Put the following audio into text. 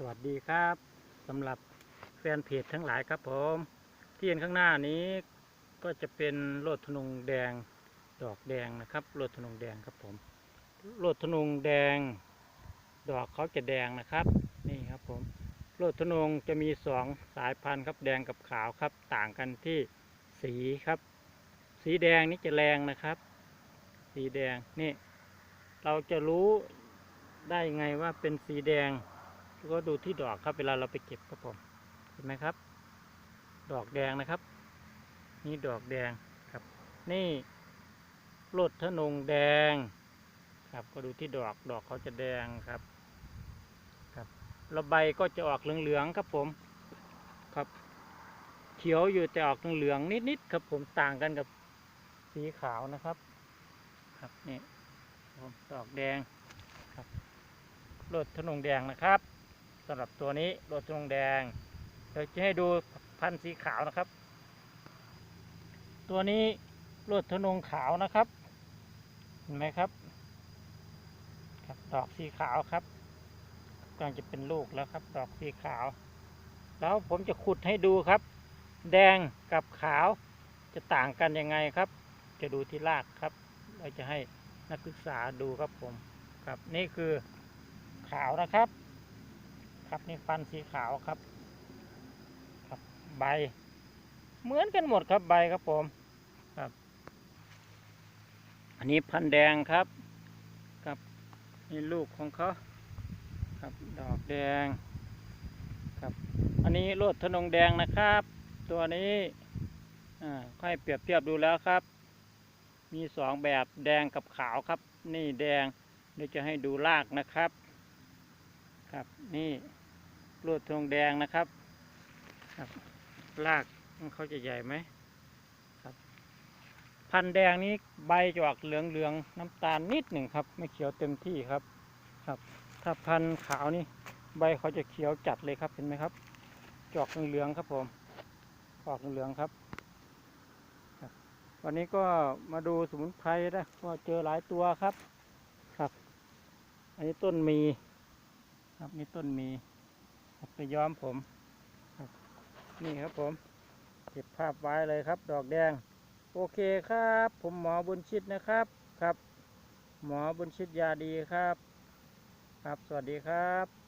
สวัสดีครับสำหรับแฟนเพจทั้งหลายครับผมที่เห็นข้างหน้านี้ก็จะเป็นโลดธนงแดงดอกแดงนะครับโลดธนงแดงครับผมโลดธนงแดง ดอกเขาจะแดงนะครับนี่ครับผมโลดธนงจะมีสองสายพันธุ์ครับแดงกับขาวครับ ต่างกันที่สีครับ สีแดงนี่จะแรงนะครับ สีแดงนี่ เราจะรู้ได้ไงว่าเป็นสีแดง ก็ดูที่ดอกครับ เวลาเราไปเก็บครับผม เห็นไหมครับ ดอกแดงนะครับ นี่ดอกแดงครับ นี่รดทะนงแดง ครับ ก็ดูที่ดอก ดอกเขาจะแดงครับ ครับแล้วใบก็จะออกเหลืองๆครับผม ครับ เขียวอยู่แต่ออกเหลืองๆนิดๆครับ ผมต่างกันกับสีขาวนะครับ ครับนี่ดอกแดงครับรดทะนงแดงนะครับ สำหรับตัวนี้โรดทะนงแดงเดี๋ยวจะให้ดูพันธุ์สีขาวนะครับ ตัวนี้โรดทนงขาวนะครับเห็นไหมครับครับดอกสีขาวครับกำลังจะเป็นลูกแล้วครับ ดอกสีขาว แล้วผมจะขุดให้ดูครับ แดงกับขาวจะต่างกันยังไงครับ จะดูที่รากครับ เราจะให้นักศึกษาดูครับผมครับนี่คือขาวนะครับ ครับนี่ฟันสีขาวครับ ครับใบ เหมือนกันหมดครับใบครับผมครับ อันนี้พันแดงครับครับนี่ลูกของเขาครับดอกแดงครับ อันนี้โลดทนงแดงนะครับ ตัวนี้อ่าค่อยเปรียบเทียบดูแล้วครับ มีสองแบบแดงกับขาวครับ นี่แดงเดี๋ยวจะให้ดูรากนะครับ ครับนี่โลดทนงแดงนะครับครับรากมันเขาจะใหญ่ไหมครับ พันแดงนี้ใบจะออกเหลืองเหลืองน้ำตาลนิดหนึ่งครับ ไม่เขียวเต็มที่ครับครับ ถ้าพันขาวนี่ใบเขาจะเขียวจัดเลยครับเห็นไหมครับจอกเหลืองครับผมออกเหลืองครับครับวันนี้ก็มาดูสมุนไพรนะก็เจอหลายตัวครับครับ อันนี้ต้นมี ครับนี่ต้นมีไปย้อมผมนี่ครับผม เก็บภาพไว้เลยครับ ดอกแดง โอเคครับ ผมหมอบุญชิตนะครับครับ หมอบุญชิตยาดีครับ ครับสวัสดีครับ